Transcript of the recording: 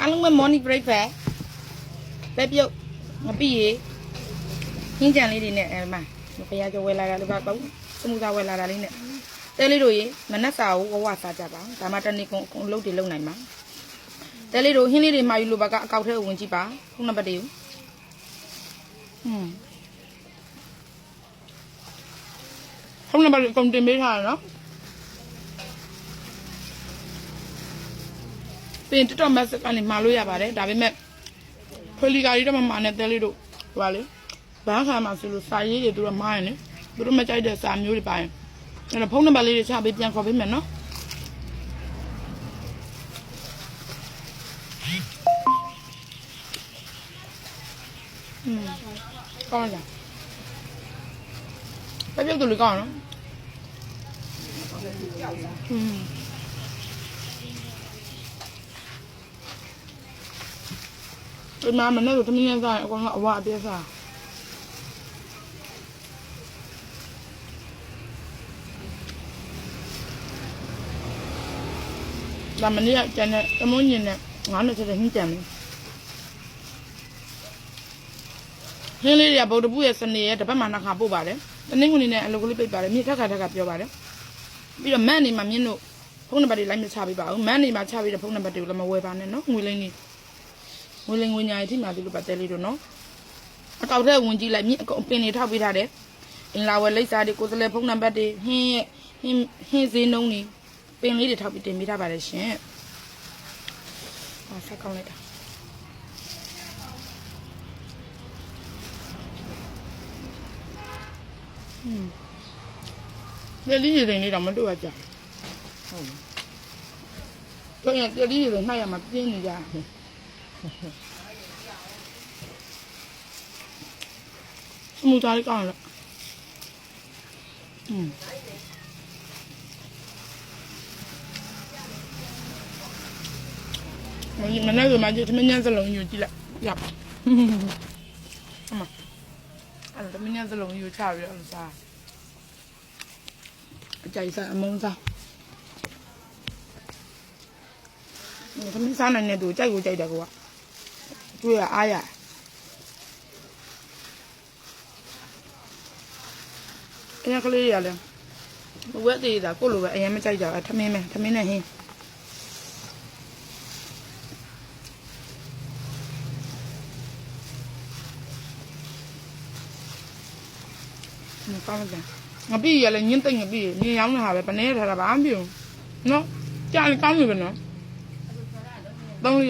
အားလုံးပဲ morning breakfast ပဲပြုတ်ငပိရေဟင်းကြံလေးတွေနဲ့အဲမှာဘုရားကျော်ဝယ်လာတာလို့ကတော့စမှုသားဝယ်လာတာလေးနဲ့တဲလေးတို့ရေမနက်စာကိုဝဝစားကြပါဒါမှတနေ့ကုန်အလုပ်တွေလုပ်နိုင်မှာတဲလေးတို့ဟင်းလေးတွေမှာယူလို့ပါကအကောက်ထဲကိုဝင်ကြည့်ပါဖုန်းနံပါတ်တွေကိုဟွန်းဖုန်းနံပါတ်ကိုအကုန်တင်ပေးထားရနော် ပြင် TikTok message ကနေမှာလို့ရပါတယ်ဒါပေမဲ့ဖွေလီကာကြီးတော့မမှာနဲ့တဲလေးတို့ဟိုပါလေဘာခါမှဆိုလို့စာရေးတွေသူတို့မှားရင်လေသူတို့မကြိုက်တဲ့စာမျိုးတွေပါရင်အဲ့တော့ဖုန်းနံပါတ်လေးတွေချပေးပြန်ခေါ်ပေးမယ်နော်อืมကောင်းလားပဲပြုတ်တူလေးကောင်းနော်อืม ဒီမှာမနေ့ကသမီးရစားရင်အကောင်ကအဝအပြည့်စားဒါမနေ့ကကျန်တဲ့သမုန်းညင်နဲ့ငါးနဲ့ချက်တဲ့ဟင်းကြံမယ်ဟင်းလေးတွေကဗုဒ္ဓဘုရဲ့စနေရဲ့တစ်ပတ်မှနှစ်ခါပို့ပါတယ်တနင်္ဂနွေနဲ့အလုပ်ကလေးပိတ်ပါတယ်မြေထက်ခါထက်ခါပြောပါတယ်ပြီးတော့မန့်နေမှာမြင့်တို့ဖုန်းနံပါတ်တွေလိုက်မချပေးပါဘူးမန့်နေမှာချပေးတဲ့ဖုန်းနံပါတ်တွေကိုလည်းမဝယ်ပါနဲ့နော်ငွေလိမ့်နေ ငွေလင်ငွေညာရေးထိမှဒီလိုပါတဲလေးတို့နော်အကောက်ထဲဝင်ကြည့်လိုက်မြင့်အကုန်ပင်နေထောက်ပေးထားတယ်အင်လာဝယ်လိပ်စာတွေကိုယ်စလဲဖုန်းနံပါတ်တွေဟင်းရဲ့ဟင်းဟင်းဈေးနှုန်းတွေပင်လေးတွေထောက်ပြီးတင်ပေးထားပါတယ်ရှင်ဟာဆက်ကောင်းလိုက်တာอืมတယ်လီရေတွေတော့မတွေ့ရကြဟုတ်တော့တယ်လီရေတွေနှိုက်ရမှာပြင်းနေကြတယ် စမူသားလေးကောင်းလားอืมမင်းမနေ့ကမှကြည့်သမင်းညစလုံးယူကြည့်လိုက်ရပါအမအဲ့ဒါသမင်းညစလုံးယူချပြီးတော့စားအကြိုက်စားအမုန်းစားသမင်းစားနိုင်တဲ့သူကြိုက်ကိုကြိုက်တယ်ကွာ တွေ့ရအားရအရင်ကလေးရလဲဝက်သေးတာကိုလိုပဲအရင်မကြိုက်ကြဘူးထမင်းမဲထမင်းနဲ့ဟင်းမကောင်းတယ်ငပိရလဲညင်းတိတ်ငပိညင်းရောင်းနေတာပဲဗနေထားတာဘာမှမပြုံနော်ကြာကောင်းပြီပဲနော်သုံး